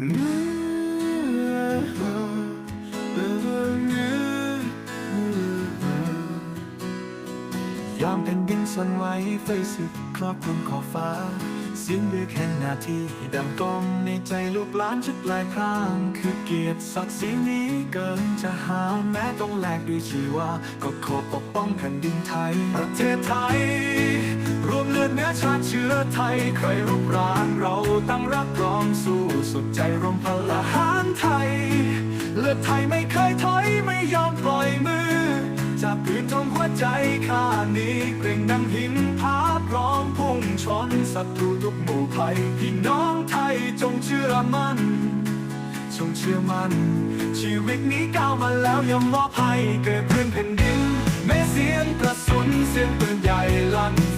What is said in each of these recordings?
ยามแผ่นดินสั่นไหวไฟสึกครอบคลุมขอบฟ้า เสียงเรือแค่นาทีดังก้องในใจลูกหลานชุดปลายพรางคือเกียรติศักดิ์ศรีนี้เกินจะหาแม้ต้องแลกด้วยชีวา ก็ขอปกป้องแผ่นดินไทย ประเทศไทย ลือดเนื้อชาติเชื้อไทย ใครรุกรานเราตั้งรับรองสู้สุดใจรวมพลหารไทย เลือดไทยไม่เคยถอยไม่ยอมปล่อยมือ จากพื้นทงหัวใจข้านี้เกรงดังหินผาพร้อมพุ่งชนศัตรูทุกหมู่ภัยพี่น้องไทยจงเชื่อมั่นจงเชื่อมั่นชีวิตนี้ก้าวมาแล้วยอมมอบให้เกิดพื้นแผ่นดินแม้เสียงกระสุนเสียงปืนใหญ่ลั่น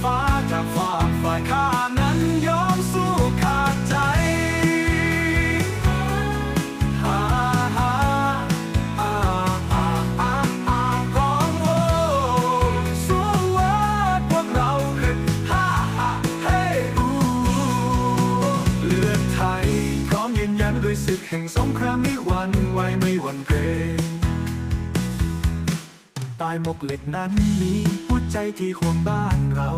ห่งสงครามไม่หวั่นไหวไม่หวั่นเกรงใตายมกเหล็กนั้นมีหัวใจที่ห่วงบ้านเรา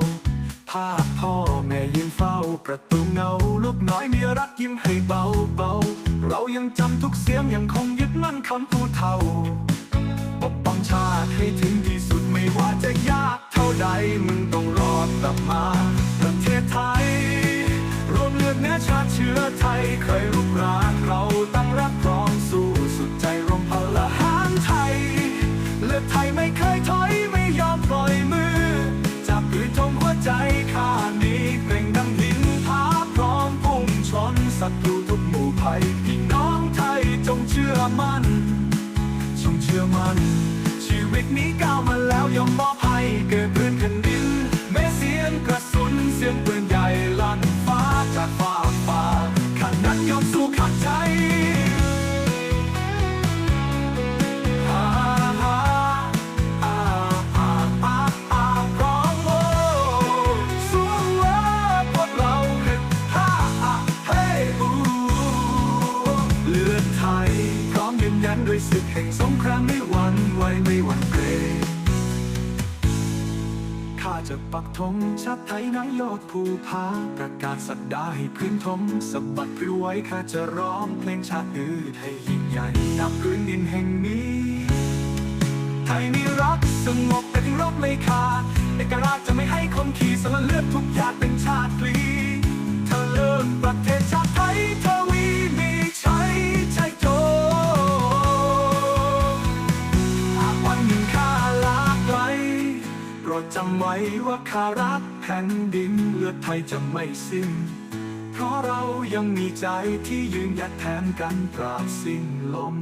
ภาพพ่อแม่ยืนเฝ้าประตูเงา ลูกน้อยมีรักยิ้มให้เบาเบาเรายังจำทุกเสียงยังคงยึดมั่นคำพูดเท่าปกป้องชาติให้ถึงที่สุดไม่ว่าจะยากเท่าใดมึงต้องรอดกลับมา ศัตรูทุกหมู่ภัยพี่น้องไทยจงเชื่อมั่น จงเชื่อมั่น ชีวิตนี้ก้าวมาแล้วยอมมอบให้เกิดพื้นแผ่นดิน ยันด้วยศึกแห่งสงครามไม่หวั่นไหวไม่หวั่นเกรงข้าจะปักธงชาติไทยนังโลดภูผาประกาศสัตดาให้พื้นทมสะบัดพริ้วไหวข้าจะร้องเพลงชาติอื่นให้ยิ่งใหญ่นับพื้นดินแห่งนี้ ไทยมีรักสงบแต่ถึงรบไม่ขาดเอกราชจะไม่ให้คนขี่สละเลือดทุกหยาดำไว้ว่าคารักแผ่นดินเลือดไทยจะไม่สิ้น เพราะเรายังมีใจที่ยืนหยัดแทนกันตราบสิ้นลม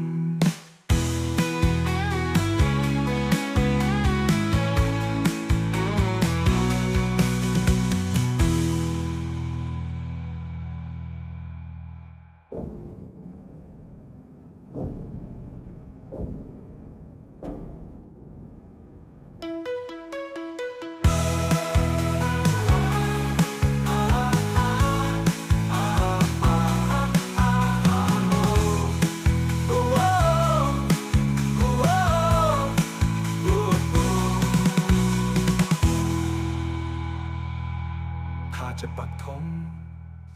ข้าจะปักธง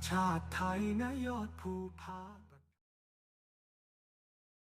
ชาติไทยนะยอดภูผา